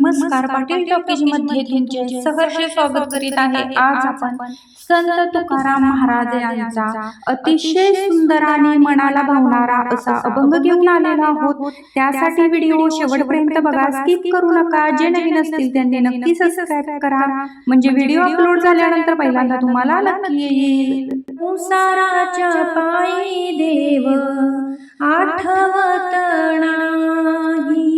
नमस्कार पाटील टॉकीजमध्ये तुमचे सहर्ष स्वागत करीत आहे. आज आपण संत तुकाराम महाराज यांचा अतिशय सुंदर आणि मनाला भावणारा असा अभंग घेऊन आलेला आहोत. त्यासाठी व्हिडिओ शेवटपर्यंत बघा. स्किप करू नका. जे नवीन असतील त्यांनी नक्की सबस्क्राईब करा. म्हणजे व्हिडिओ अपलोड झाल्यानंतर पहिल्यांदा तुम्हाला नक्की येईल. मुसाराच्या पायी देव आठवत नाही.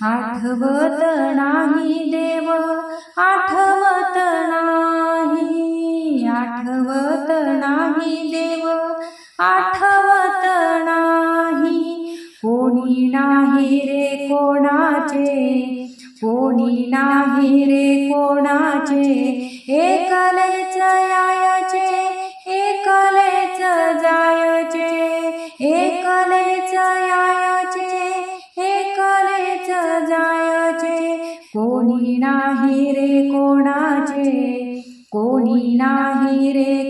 आठवत नाही देव आठवत नाही आठवत नाही देव आठवत नाही. कोणी नाही रे कोणाचे कोणी नाही रे कोणाचे एकलेच कोणी नाही रे कोणाचे? कोणी नाही रे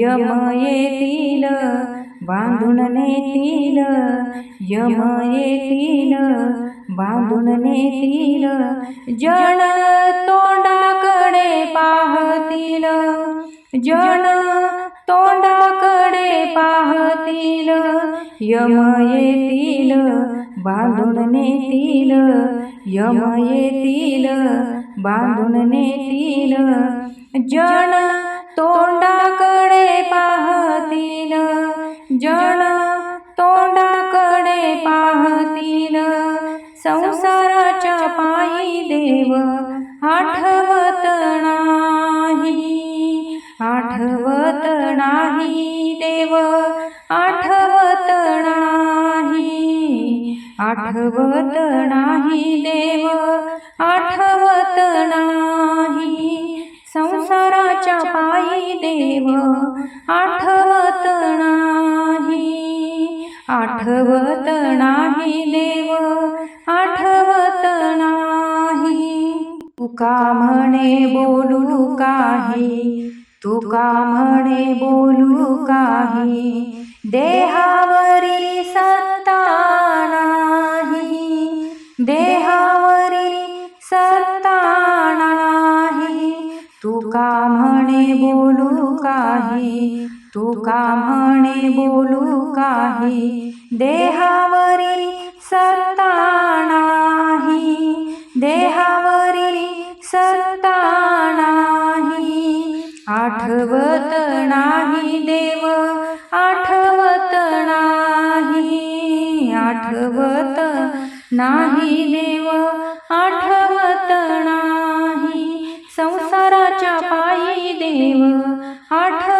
यम येतील बांधून नेतील यम येतील बांधून नेतील जण तोंडाकडे पाहतील जण तोंडाकडे पाहतील यम येतील बांधून नेतील यम येतील बांधून नेतील जण तोंडाकडे पाहतील. जण तोंडाकडे पाहतील. संसाराच्या पायी देव आठवत नाही. आठवत नाही देव आठवत नाही. आठवत नाही आठवत नाही. आठवत नाही देव आठवत नाही. तुका म्हणे बोलू काही तुका म्हणे बोलू काही. देहावरी सत्ताना काही तुका म्हणे बोलू काही? देहावरी सत्ता नाही देहावरी सत्ता नाही आठवत नाही देव आठवत नाही. आठवत नाही देव आठवत नाही. संसाराच्या पायी देव आठवत